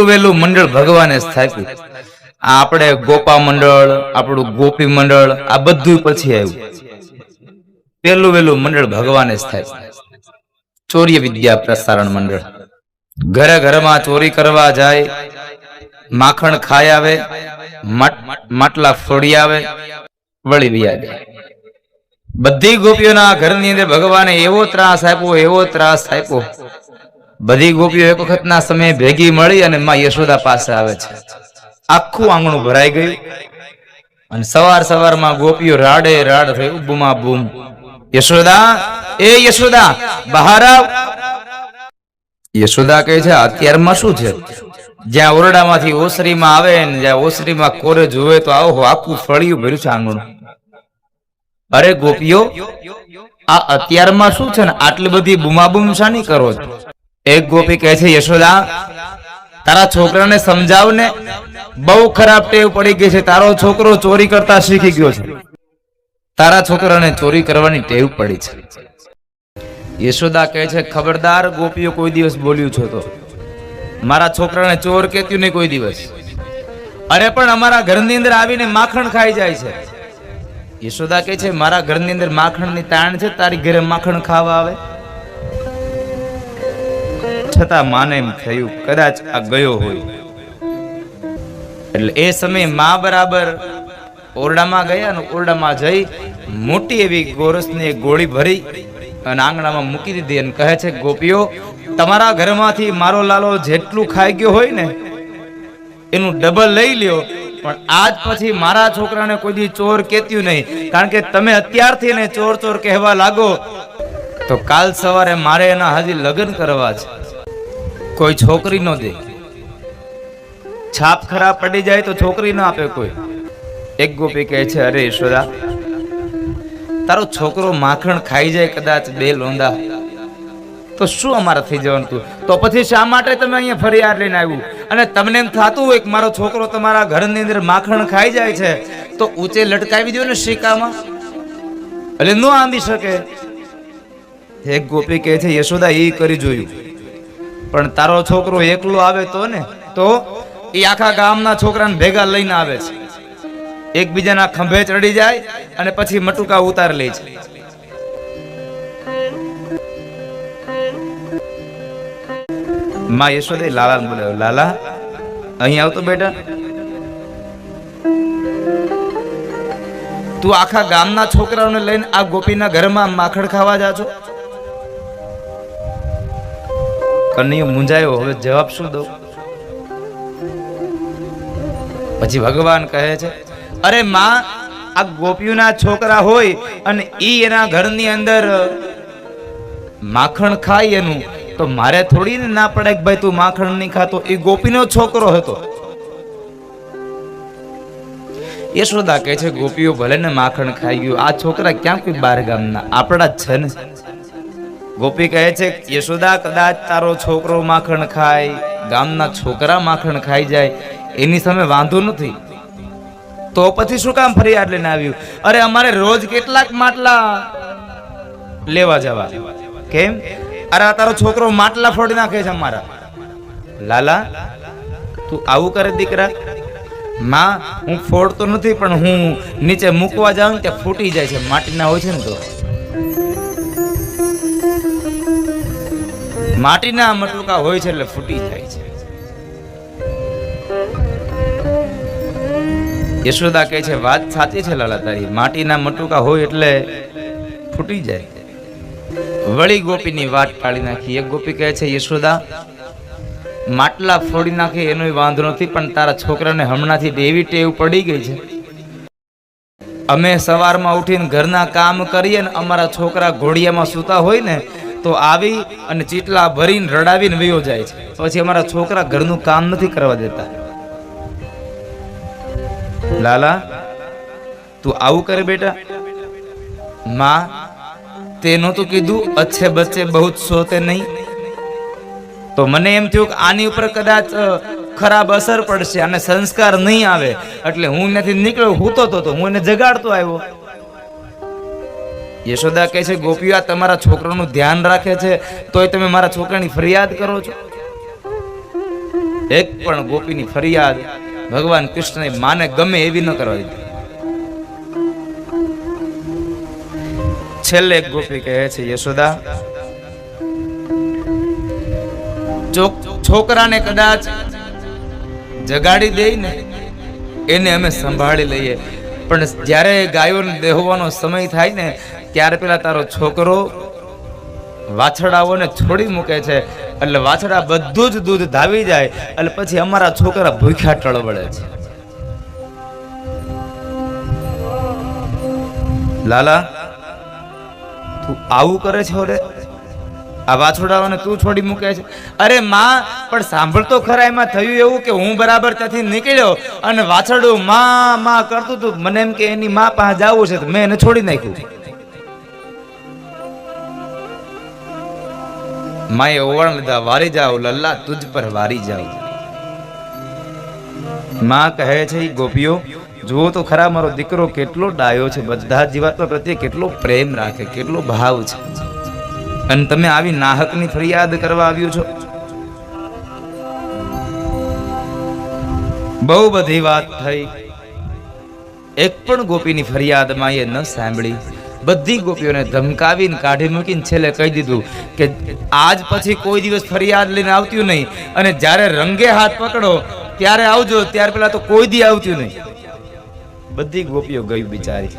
પેલું વહેલું મંડળ ભગવાને સ્થાપ્યું. આપણે ગોપા મંડળ, આપણું ગોપી મંડળ, આ બધું પછી આવ્યું. પહેલું વહેલું મંડળ ભગવાને સ્થાપ્યું. ચોર્ય વિદ્યા પ્રસારણ મંડળ. ઘરે ઘરમાં ચોરી કરવા જાય, માખણ ખાઈ આવે માટલા ફોડી આવે, વળી વ્યા બધી ગોપીઓના ઘરની અંદર ભગવાને એવો ત્રાસ આપ્યો, એવો ત્રાસ આપ્યો. બધી ગોપીઓ એક વખતના સમયે ભેગી મળી અને માં યશોદા પાસે આવે છે. આખું આંગણું ભરાઈ ગયું અને સવાર સવારમાં ગોપીઓ રાડે રાડ થઈ બૂમા બૂમ યશોદા, એ યશોદા, બહાર આવ. યશોદા કહે છે, અત્યારમાં શું છે? જ્યાં ઓરડામાંથી ઓસરીમાં આવે ને જ્યાં ઓસરીમાં કોરે જોવે તો આવો, આખું ફળિયું ભર્યું છે આંગણું. અરે ગોપીઓ, આ અત્યારમાં શું છે ને? આટલી બધી બુમાબુમ શાની કરો છો? એક ગોપી કહે છે, યશોદા, તારા છોકરાને સમજાવ ને બહુ ખરાબ ટેવ પડી ગઈ છે. તારો છોકરો ચોરી કરતા શીખી ગયો છે. તારા છોકરાને ચોરી કરવાની ટેવ પડી છે. યશોદા કહે છે, ખબરદાર, ગોપીઓ કોઈ દિવસ બોલ્યું છો તો. મારા છોકરાને ચોર કેત્યું નહીં કોઈ દિવસ. અરે પણ અમારા ઘરની અંદર આવીને માખણ ખાઈ જાય છે. યશોદા કહે છે, મારા ઘરની અંદર માખણની તાણ છે, તારી ઘરે માખણ ખાવા આવે. છતાં માને એમ થયું, કદાચ આ ગયો હોય. એટલે એ સમયે મા બરાબર ઓરડામાં ગયા અને ઓરડામાં જઈ મોટી એવી ગોરસની એક ગોળી ભરી અને આંગણામાં મૂકી દીધી અને કહે છે, ગોપીઓ, તમારા ઘરમાંથી મારો લાલો જેટલું ખાઈ ગયો હોય ને, એનું ડબલ લઈ લ્યો, પણ આજ પછી મારા છોકરાને કોઈ દી ચોર કેત્યું નહીં, કારણ કે તમે અત્યારથી એને ચોર ચોર કહેવા લાગો. તો કાલ સવારે મારે એના હજી લગ્ન કરવા છે. કોઈ છોકરી નો દે. છાપ ખરાબ પડી જાય તો છોકરી ના આપે કોઈ. એક ગોપી કહે છે, અરે યશોદા તારો છોકરો માખણ ખાઈ જાય કદાચ બે લોંદા તો શું અમારા થઈ જવાનું તું? તો પછી શા માટે તમે અહીંયા ફરિયાદ લઈને આવ્યું? અને તમને એમ થતું હોય કે મારો છોકરો તમારા ઘરની અંદર માખણ ખાઈ જાય છે, તો ઊંચે લટકાવી દો ને શીકામાં. એટલે ન આંબી શકે. એક ગોપી કહે છે, યશોદા એ કરી જોયું. પણ તારો છોકરો એકલો આવે તો ને, તો એ આખા ગામના છોકરાને ભેગા લઈને આવે છે. એકબીજાના ખંભે ચડી જાય અને પછી મટુકા ઉતાર લે છે. માં યશોદે લાલાને બોલાવ્યો. લાલા, અહીં આવતો બેટા. તું આખા ગામના છોકરાઓને લઈને આ ગોપીના ઘરમાં માખણ ખાવા જા છો કનૈયો મૂંઝાયો હવે જવાબ શું દઉં? પછી ભગવાન કહે છે, અરે માં, આ ગોપીઓના છોકરા હોય અને ઈ એના ઘરની અંદર માખણ ખાય એનું, તો મારે થોડી ને પડે કે ભાઈ તું માખણ નહીં ખાતો? એ ગોપીનો છોકરો હતો. યશોદા કહે છે, ગોપીઓ ભલે ને માખણ ખાઈ ગયું, આ છોકરા ક્યાં કોઈ બાર ગામના? આપણા છે ને. ગોપી કહે છે, યશોદા કદાચ તારો છોકરો માખણ ખાય, ગામના છોકરા માખણ ખાઈ જાય, એની સામે વાંધો નથી. તો પછી શું કામ ફરિયાદ લઈને આવ્યું? અરે અમારે રોજ કેટલાક માટલા લેવા જવા. કેમ? અરે તારો છોકરો માટલા ફોડી નાખે છે અમારા. લાલા, તું આવું કરે દીકરા? માં, હું ફોડતો નથી, પણ હું નીચે મૂકવા જાઉં ત્યાં ફૂટી જાય છે, માટીના હોય છે ને તો. માટીના મટલુકા હોય છે એટલે ફૂટી જાય છે. યશોદા કહે છે, વાત સાચી છે લાલા તારી. માટીના મટુકા હોય એટલે ફૂટી જાય. વળી ગોપીની વાત ટાળી નાખી. એક ગોપી કહે છે, યશોદા, માટલા ફોડી નાખે એનો વાંધો નથી, પણ તારા છોકરાને હમણાંથી એવી ટેવ પડી ગઈ છે. અમે સવારમાં ઉઠીને ઘરના કામ કરીએ ને અમારા છોકરા ઘોડિયામાં સૂતા હોય ને તો આવી અને ચીટલા ભરીને રડાવીને વયો જાય છે. પછી અમારા છોકરા ઘરનું કામ નથી કરવા દેતા. લાલા, તું આવું કરે બેટા? માં, તે તો કીધું, અચ્છે બચ્ચે બહુ સોતે નહીં. તો મને એમ થયું કે આની ઉપર કદાચ ખરાબ અસર પડશે અને સંસ્કાર નહીં આવે. એટલે હું નથી નીકળ્યો હૂતો તો હું એને જગાડતો આવ્યો. યશોદા કહે છે, ગોપીઓ, આ તમારા છોકરાનું ધ્યાન રાખે છે, તોય તમે મારા છોકરાની ફરિયાદ કરો છો. એક પણ ગોપીની ફરિયાદ ભગવાન કૃષ્ણએ માને ગમે એવી ન કરવા દીધી છેલ્લે ગોપી કહે છે, યશોદા છોકરાને કદાચ જગાડી દે ને, એને અમે સંભાળી લઈએ. પણ જ્યારે ગાયોને દેહવાનો સમય થાય ને ત્યારે પેલા તારો છોકરો વાછડાઓને છોડી મૂકે છે. એટલે વાછડા બધું જ દૂધ ધાવી જાય. એટલે પછી અમારા છોકરા ભૂખ્યા ટળવળે છે. લાલા, તું આવું કરે છે ઓરે? આ વાછોડાઓને તું છોડી મૂકે છે? અરે માં, પણ સાંભળતો ખરા, એમાં થયું એવું કે હું બરાબર ત્યાંથી નીકળ્યો અને વાછરડું માં માં કરતું હતું. મને એમ કે એની માં પાસે જવું છે, તો મેં એને છોડી નાખ્યું. માએ ઓવણ લીધા, વારી જાઓ, લલ્લા, તુજ પર વારી જાઓ. માં કહે છે, "ઈ ગોપીઓ, જુઓ તો ખરા મારો દીકરો કેટલો ડાયો છે. બધા જ જીવાત્મા પ્રત્યે કેટલો પ્રેમ રાખે, કેટલો ભાવ છે. અને તમે આવી નાહકની ફરિયાદ કરવા આવ્યો છો? બહુ બધી વાત થઈ. એક પણ ગોપીની ફરિયાદ એ ન સાંભળી. બધી ગોપીઓને ધમકાવીને કાઢી મૂકીને છેલ્લે કહી દીધું કે આજ પછી કોઈ દિવસ ફરિયાદ લઈને આવતું નહીં. અને જ્યારે રંગે હાથ પકડો, ત્યારે આવજો, ત્યાર પેલા તો કોઈ દી આવતું નહીં. બધી ગોપીઓ ગઈ બિચારી.